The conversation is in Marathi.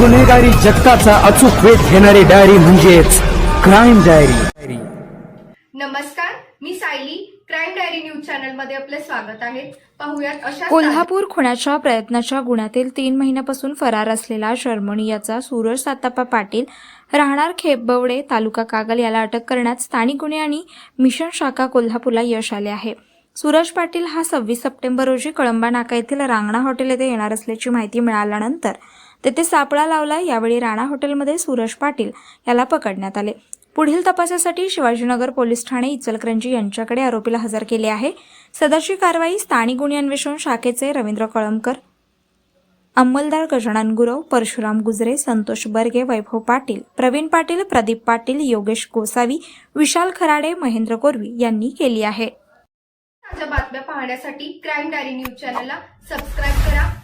गुन्हेगारी जगताचा अचूक वेध घेणारी डायरी म्हणजेच क्राईम डायरी नमस्कार मी सायली. क्राईम डायरी न्यूज चॅनलमध्ये आपले स्वागत आहे. पाहुयात अशा कोल्हापूर खुणाच्या प्रयत्नाच्या गुन्ह्यातील तीन महिन्यापासून फरार असलेला शर्मणी याचा सूरज सातापा पाटील राहणार खेपबवडे तालुका कागल याला अटक करण्यात स्थानिक गुन्हे आणि मिशन शाखा कोल्हापूरला यश आले आहे. सूरज पाटील हा सव्वीस सप्टेंबर रोजी कळंबा नाका येथील रांगणा हॉटेल येथे येणार असल्याची माहिती मिळाल्यानंतर तेथे सापळा लावला. यावेळी राणा हॉटेलमध्ये सूरज पाटील याला पकडण्यात आले. पुढील तपासासाठी शिवाजीनगर पोलीस ठाणे इचलकरंजी यांच्याकडे आरोपीला हजर केले आहे. सदरची कारवाई स्थानिक गुन्हे अन्वेषण शाखेचे रवींद्र कळमकर अंमलदार गजानन गुरव परशुराम गुजरे संतोष बर्गे वैभव पाटील प्रवीण पाटील प्रदीप पाटील योगेश गोसावी विशाल खराडे महेंद्र कोरवी यांनी केली आहे. ताज्या बातम्या पाहण्यासाठी क्राईम डायरी न्यूज चॅनलला सबस्क्राईब करा.